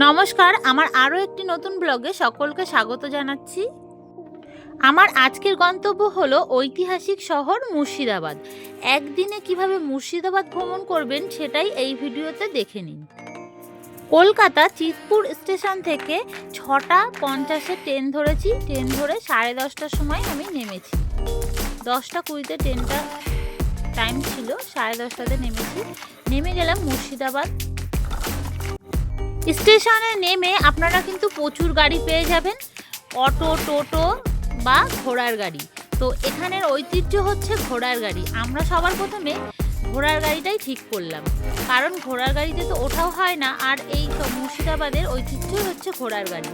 নমস্কার, আমার আরও একটি নতুন ব্লগে সকলকে স্বাগত জানাচ্ছি। আমার আজকের গন্তব্য হলো ঐতিহাসিক শহর মুর্শিদাবাদ। একদিনে কীভাবে মুর্শিদাবাদ ভ্রমণ করবেন সেটাই এই ভিডিওতে দেখে নিন। কলকাতা চিতপুর স্টেশন থেকে ছটা পঞ্চাশে ট্রেন ধরেছি। ট্রেন ধরে সাড়ে দশটার সময় আমি নেমেছি। দশটা কুড়িতে ট্রেনটা টাইম ছিল, সাড়ে দশটাতে নেমেছি। নেমে গেলাম মুর্শিদাবাদ। স্টেশনে নেমে আপনারা কিন্তু প্রচুর গাড়ি পেয়ে যাবেন, অটো, টোটো বা ঘোড়ার গাড়ি। তো এখানের ঐতিহ্য হচ্ছে ঘোড়ার গাড়ি। আমরা সবার প্রথমে ঘোড়ার গাড়িটাই ঠিক করলাম। কারণ ঘোড়ার গাড়িতে তো ওঠাও হয় না, আর এই মুর্শিদাবাদের ঐতিহ্য হচ্ছে ঘোড়ার গাড়ি।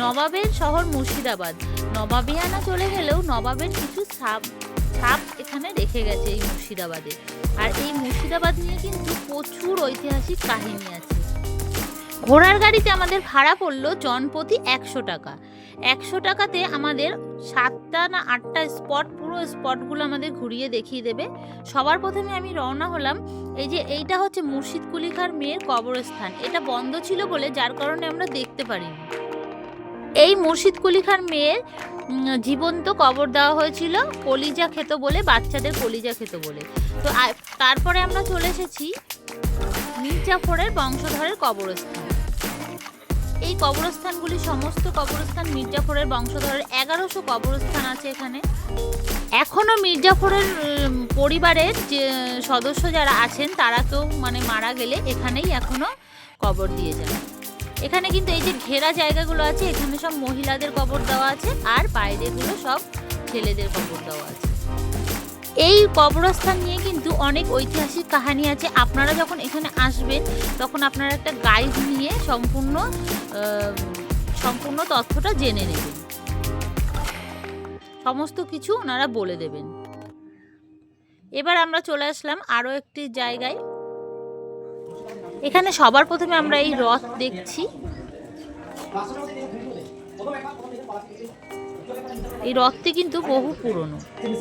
নবাবের শহর মুর্শিদাবাদ। নবাবিয়ানা চলে গেলেও নবাবের কিছু ছাপ ছাপ এখানে রেখে গেছে এই মুর্শিদাবাদে। আর এই মুর্শিদাবাদ নিয়ে কিন্তু প্রচুর ঐতিহাসিক কাহিনী আছে। ঘোড়ার গাড়িতে আমাদের ভাড়া পড়ল জনপ্রতি একশো টাকা। একশো টাকাতে আমাদের সাতটা না আটটা স্পট পুরো স্পটগুলো আমাদের ঘুরিয়ে দেখিয়ে দেবে। সবার প্রথমে আমি রওনা হলাম, এই যে এইটা হচ্ছে মুর্শিদ কুলিখার মেয়ের কবরস্থান। এটা বন্ধ ছিল বলে যার কারণে আমরা দেখতে পারিনি। এই মুর্শিদ কুলিখার মেয়ের জীবন্ত কবর দেওয়া হয়েছিল কলিজা খেত বলে, বাচ্চাদের কলিজা খেত বলে। তো তারপরে আমরা চলে এসেছি মির্জাফরের বংশধরের কবরস্থান। এই কবরস্থানগুলি সমস্ত কবরস্থান মির্জাফরের বংশধরের এগারোশো কবরস্থান আছে এখানে। এখনও মির্জাফরের পরিবারের যে সদস্য যারা আছেন, তারা কেউ মানে মারা গেলে এখানেই এখনও কবর দিয়ে যান। এখানে কিন্তু এই যে ঘেরা জায়গাগুলো আছে, এখানে সব মহিলাদের কবর দেওয়া আছে আর বাইরেগুলো সব ছেলেদের কবর দেওয়া আছে। এই কবরস্থান নিয়ে কিন্তু অনেক ঐতিহাসিক কাহিনী আছে। আপনারা যখন এখানে আসবেন, তখন আপনারা একটা গাইড নিয়ে সম্পূর্ণ সম্পূর্ণ তথ্যটা জেনে নেবেন। সমস্ত কিছু ওনারা বলে দেবেন। এবার আমরা চলে আসলাম আরও একটি জায়গায়। এখানে সবার প্রথমে আমরা এই রথ দেখছি। এই রথটি কিন্তু বহু পুরনো।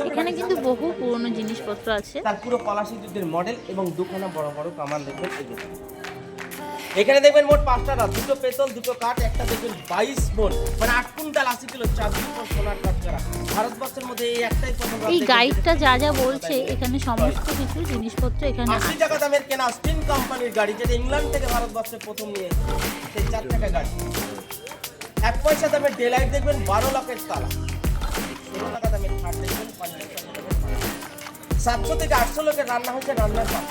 এখানে কিন্তু বহু পুরনো জিনিসপত্র আছে। তার পুরো পলাশি যুদ্ধের মডেল এবং দুখানা বড় বড় কামান দেখবেন এখানে দেখবেন মোট পাঁচটা রাত দুটো পেতল দুটো কাঠ একটা দেখবেন বাইশ বোন। মানে আট কুইন্টাল আশি কিলো চার দুটো সোনার কাঠ করা। ভারতবর্ষের মধ্যে এই একটাই প্রথম এই গাইডটা যা যা বলছে এখানে সমস্ত কিছু জিনিসপত্র এখানে আশি টাকা দামের কেনা স্টিন কোম্পানির গাড়ি যেটা ইংল্যান্ড থেকে ভারতবর্ষে প্রথম নিয়ে এসেছে। সেই চার টাকা গাড়ি। এক পয়সা দামের ডেলাইট দেখবেন, বারো লাখের তালা। ষোলো টাকা দামের খাট দেখবেন। সাতশো থেকে আটশো লোকের রান্না হয়েছে রান্নার পাল।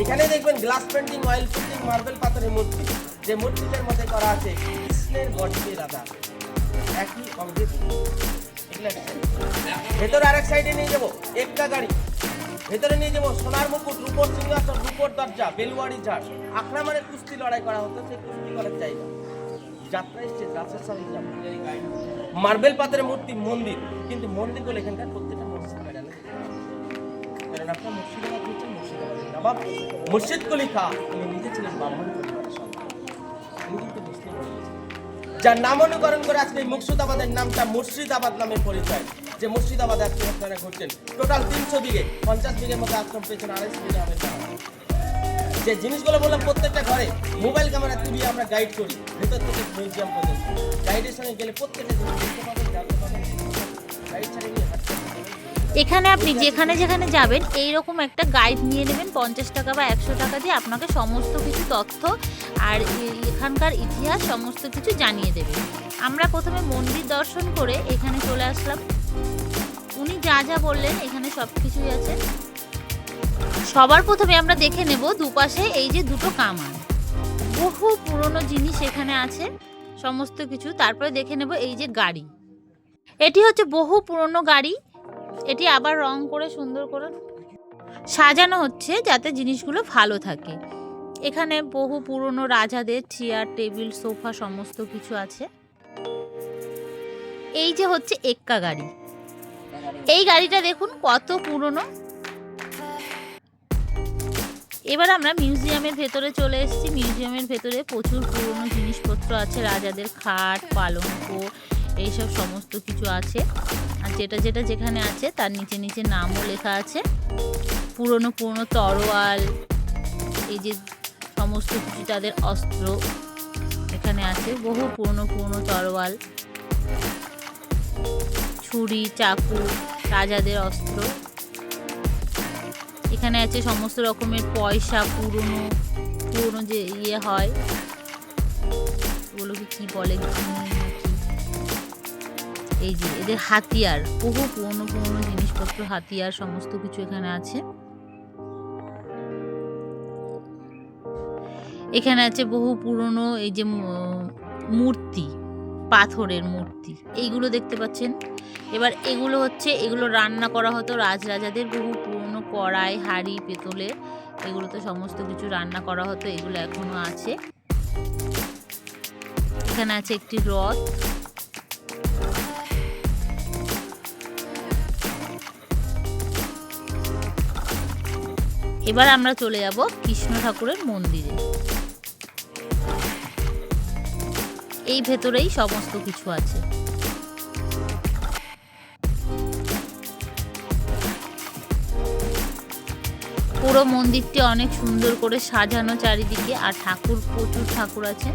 এখানে দেখবেন glass painting oil painting marble পাথরের মূর্তি। যে মূর্তিটার মধ্যে করা আছে কৃষ্ণের বডিতে রাধা। একই এগুলো ভেতরে আরেক সাইডে নিয়ে যাব, একটা গাড়ি। ভেতরে নিয়ে যাব সোনার মুকুট, রূপর সিংহাসন, রূপর দরজা, বেলুয়ারি ঝাড়। আখড়া মানে কুস্তি লড়াই করা হতো, সেই কুস্তি করার জায়গা। যাত্রা এসছে সাথে যাব। মার্বেল পাথরের মূর্তি মন্দির, কিন্তু মন্দিরগুলো এখানকার প্রত্যেকটা মসজিদ কারণ আপনার মুর্শিদাবাদ হচ্ছে মুর্শিদাবাদের নবাব মুর্শিদ কলি খা তিনি নিজে ছিলেন ব্রাহ্মণ যার নাম অনুকরণ করে আজকে এই মুর্শিদাবাদের নামটা মুর্শিদাবাদ নামে পরিচয়। যে মুর্শিদাবাদ আজকে আপনারা ঘুরছেন, টোটাল তিনশো বিঘে পঞ্চাশ বিঘের মতো আশ্রম পেয়েছেন, আড়াইশো বিঘে হবে। যে জিনিসগুলো বললাম প্রত্যেকটা ঘরে, মোবাইল ক্যামেরা তুলি আমরা গাইড করি। ভেতর থেকে মিউজিয়াম পর্যন্ত। গাইডের সঙ্গে গেলে প্রত্যেকটা। এখানে আপনি যেখানে যেখানে যাবেন এই রকম একটা গাইড নিয়ে নেবেন, পঞ্চাশ টাকা বা একশো টাকা দিয়ে আপনাকে সমস্ত কিছু তথ্য আর এখানকার ইতিহাস সমস্ত কিছু জানিয়ে দেবে। আমরা প্রথমে মন্দির দর্শন করে এখানে চলে আসলাম। উনি যা যা বললেন, এখানে সব কিছুই আছে। সবার প্রথমে আমরা দেখে নেব দুপাশে এই যে দুটো কামান। বহু পুরনো জিনিস এখানে আছে, সমস্ত কিছু। তারপরে দেখে নেব এই যে গাড়ি। এটি হচ্ছে বহু পুরনো গাড়ি। এটি আবার রং করে, সুন্দর করে সাজানো হচ্ছে যাতে জিনিসগুলো ভালো থাকে। এখানে বহু পুরনো রাজাদের চেয়ার, টেবিল, সোফা সমস্ত কিছু আছে। এই যে হচ্ছে এক্কা গাড়ি। এই গাড়িটা দেখুন কত পুরনো। এবার আমরা মিউজিয়ামের ভেতরে চলে এসেছি। মিউজিয়ামের ভেতরে প্রচুর পুরনো জিনিসপত্র আছে, রাজাদের খাট, পালঙ্ক, এইসব সমস্ত কিছু আছে। আর যেটা যেটা যেখানে আছে, তার নিচে নিচে নামও লেখা আছে। পুরনো পুরনো তরোয়াল, এই যে সমস্ত কিছু তাদের অস্ত্র এখানে আছে। বহু পুরনো পুরনো তরোয়াল, ছুরি, চাকু, রাজাদের অস্ত্র। এখানে আছে সমস্ত রকমের পয়সা, পুরনো পুরনো যে ইয়ে হয়। ওগুলোকে কি বলে? এই যে, এদের হাতিয়ার, বহু পুরনো পুরনো জিনিসপত্র, হাতিয়ার, সমস্ত কিছু এখানে আছে। এখানে আছে বহু পুরনো এই যে মূর্তি। পাথরের মূর্তি। এইগুলো দেখতে পাচ্ছেন? এবার এগুলো হচ্ছে, এগুলো রান্না করা হতো রাজরাজাদের বহু পুরনো কড়াই, হাঁড়ি পেতলের এগুলোতে সমস্ত কিছু রান্না করা হতো, এগুলো এখনও আছে। এখানে আছে একটি রথ। এবার আমরা চলে যাব কৃষ্ণ ঠাকুরের মন্দিরে। এই ভেতরেই সমস্ত কিছু আছে। পুরো মন্দিরটি অনেক সুন্দর করে সাজানো চারিদিকে, আর ঠাকুর, প্রচুর ঠাকুর আছে।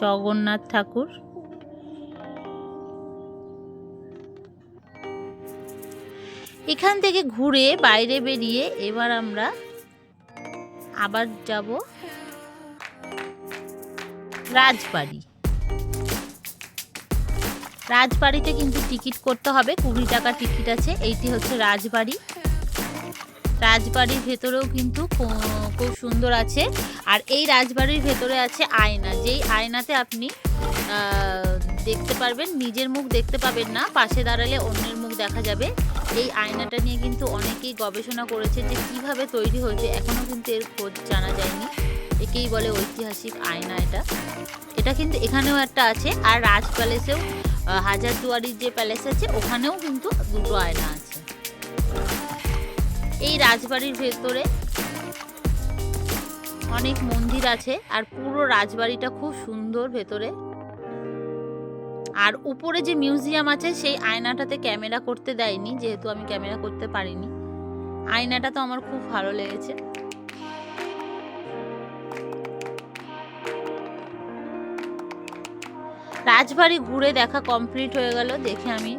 জগন্নাথ ঠাকুর। এখান থেকে ঘুরে বাইরে বেরিয়ে এবার আমরা আবার যাব রাজবাড়ি। রাজবাড়িতে কিন্তু টিকিট করতে হবে, কুড়ি টাকা টিকিট আছে, এইটি হচ্ছে রাজবাড়ি। রাজবাড়ির ভেতরেও কিন্তু খুব সুন্দর আছে। আর এই রাজবাড়ির ভেতরে আছে আয়না। যেই আয়নাতে আপনি দেখতে পারবেন, নিজের মুখ দেখতে পাবেন না, পাশে দাঁড়ালে অন্যের মুখ দেখা যাবে। এই আয়নাটা নিয়ে কিন্তু অনেকেই গবেষণা করেছে যে কীভাবে তৈরি হয়েছে। এখনও কিন্তু এর খোঁজ জানা যায়নি। একেই বলে ঐতিহাসিক আয়না এটা। এটা কিন্তু এখানেও একটা আছে। আর রাজ প্যালেসেও হাজারদুয়ারির যে প্যালেস আছে, ওখানেও কিন্তু দুটো আয়না আছে। এই রাজবাড়ির ভেতরে অনেক মন্দির আছে আর পুরো রাজবাড়িটা খুব সুন্দর ভেতরে। আর উপরে যে মিউজিয়াম আছে সেই আয়নাটাতে ক্যামেরা করতে দেয়নি, যেহেতু আমি ক্যামেরা করতে পারিনি। আয়নাটা তো আমার খুব ভালো লেগেছে। রাজবাড়ি ঘুরে দেখা কমপ্লিট হয়ে গেল, দেখে আমি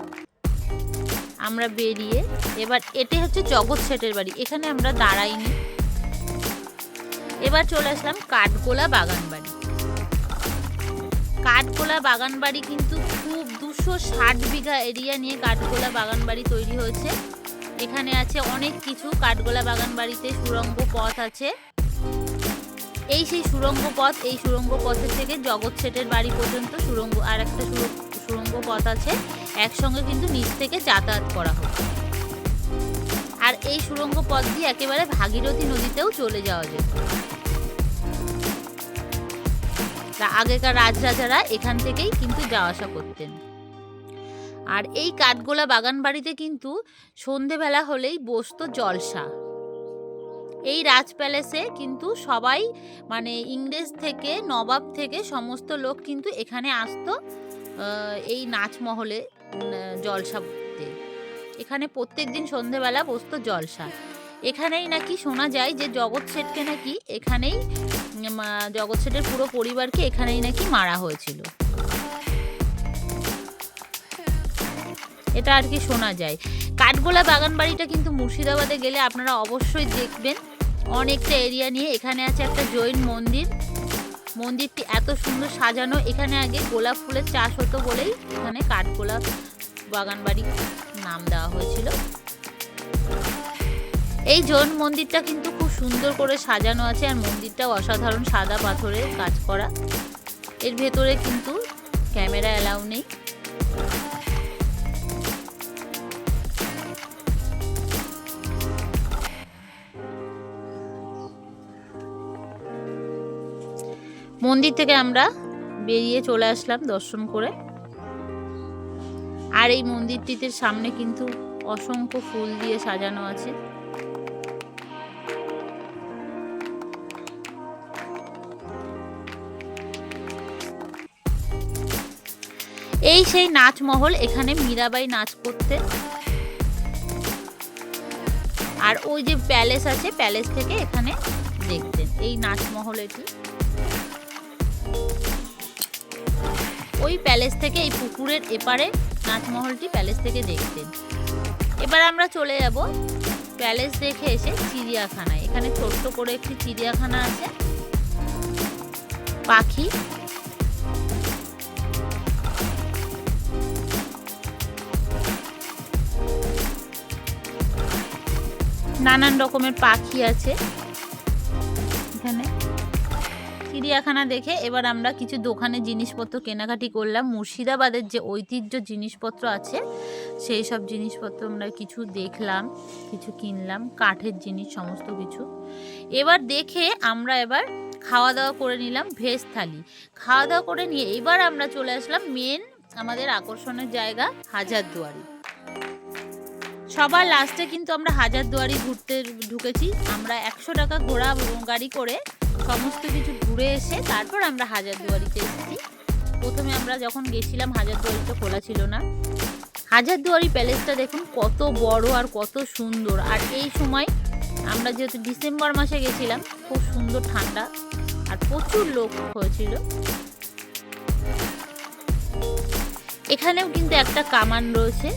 আমরা বেরিয়ে, এবার এটি হচ্ছে জগৎ শেঠের বাড়ি, এখানে আমরা দাঁড়াইনি। এবার চলে আসলাম কাঠগোলা বাগান বাড়ি কাঠগোলা বাগান বাড়ি কিন্তু খুব দুশো ষাট বিঘা এরিয়া নিয়ে কাঠগোলা বাগান বাড়ি তৈরি হয়েছে। এখানে আছে অনেক কিছু, কাঠগোলা বাগান বাড়িতে সুরঙ্গ পথ আছে। এই সেই সুরঙ্গ পথ, এই সুরঙ্গ পথের থেকে জগৎ শেঠের বাড়ি পর্যন্ত সুরঙ্গ, আর একটা সুর- সুরঙ্গ পথ আছে, একসঙ্গে কিন্তু নিচ থেকে যাতায়াত করা হয়। আর এই সুরঙ্গ পথ দিয়ে একেবারে ভাগীরথী নদীতেও চলে যাওয়া যেত আগেকার রাজরাজারা এখান থেকেই কিন্তু যাওয়া আসা করতেন। আর এই কাঠগোলা বাগান বাড়িতে কিন্তু সন্ধেবেলা হলেই বসতো জলসা। এই রাজ প্যালেসে কিন্তু সবাই মানে ইংরেজ থেকে নবাব থেকে সমস্ত লোক কিন্তু এখানে আসতো এই নাচমহলে উম, জলসাতে। এখানে প্রত্যেক দিন সন্ধেবেলা বসতো জলসা। এখানেই নাকি শোনা যায় যে জগৎ শেঠকে নাকি এখানেই জগৎ শেঠের পুরো পরিবারকে এখানেই নাকি মারা হয়েছিল। এটা আর কি শোনা যায়। কাঠগোলা বাগান বাড়িটা কিন্তু মুর্শিদাবাদে গেলে আপনারা অবশ্যই দেখবেন। অনেকটা এরিয়া নিয়ে এখানে আছে একটা জৈন মন্দির। মন্দিরটি এত সুন্দর সাজানো। এখানে আগে গোলাপ ফুলের চাষ হতো বলেই এখানে কাঠগোলাপ বাগান বাড়ি নাম দেওয়া হয়েছিল। এই জৈন মন্দিরটা কিন্তু খুব সুন্দর করে সাজানো আছে আর মন্দিরটাও অসাধারণ সাদা পাথরের কাজ করা। এর ভেতরে কিন্তু ক্যামেরা অ্যালাউ নেই। মন্দির থেকে আমরা বেরিয়ে চলে আসলাম দর্শন করে। আর এই মন্দিরটিতে সামনে কিন্তু অসংখ্য ফুল দিয়ে সাজানো আছে। এই সেই নাচমহল, এখানে মীরাবাই নাচ করতে। আর ওই যে প্যালেস আছে, প্যালেস থেকে এখানে দেখতেন এই নাচমহল এটি। ওই প্যালেস থেকে, এই পুকুরের এপারে নাচমহলটি প্যালেস থেকে দেখতেন এবার আমরা চলে যাব প্যালেস দেখে এসে চিড়িয়াখানায়। এখানে ছোট্ট করে একটি চিড়িয়াখানা আছে। পাখি নানান রকমের পাখি আছে। এখানে। চিড়িয়াখানা দেখে এবার আমরা কিছু দোকানে জিনিসপত্র কেনাকাটি করলাম। মুর্শিদাবাদের যে ঐতিহ্য জিনিসপত্র আছে, সেই সব জিনিসপত্র আমরা কিছু দেখলাম, কিছু কিনলাম, কাঠের জিনিস, সমস্ত কিছু। এবার দেখে আমরা এবার খাওয়া দাওয়া করে নিলাম ভেজ থালি। খাওয়া দাওয়া করে নিয়ে এবার আমরা চলে আসলাম মেন আমাদের আকর্ষণের জায়গা হাজারদুয়ারি। সবার লাস্টে কিন্তু আমরা হাজারদুয়ারি ঘুরতে ঢুকেছি। আমরা একশো টাকা ঘোড়া গাড়ি করে সমস্ত কিছু ঘুরে এসে তারপর আমরা হাজারদুয়ারিতে এসেছি। প্রথমে আমরা যখন গেছিলাম হাজারদুয়ারি তো খোলা ছিল না। হাজারদুয়ারি প্যালেসটা দেখুন কত বড় আর কত সুন্দর। আর এই সময় আমরা যেহেতু ডিসেম্বর মাসে গেছিলাম, খুব সুন্দর ঠান্ডা আর প্রচুর লোক হয়েছিল। এখানেও কিন্তু একটা কামান রয়েছে।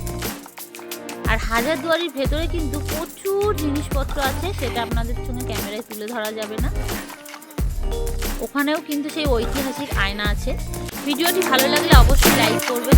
আর হাজারদুয়ারির ভেতরে কিন্তু প্রচুর জিনিসপত্র আছে, সেটা আপনাদের সঙ্গে ক্যামেরায় তুলে ধরা যাবে না। ওখানেও কিন্তু সেই ঐতিহাসিক আয়না আছে। ভিডিওটি ভালো লাগলে অবশ্যই লাইক করবেন।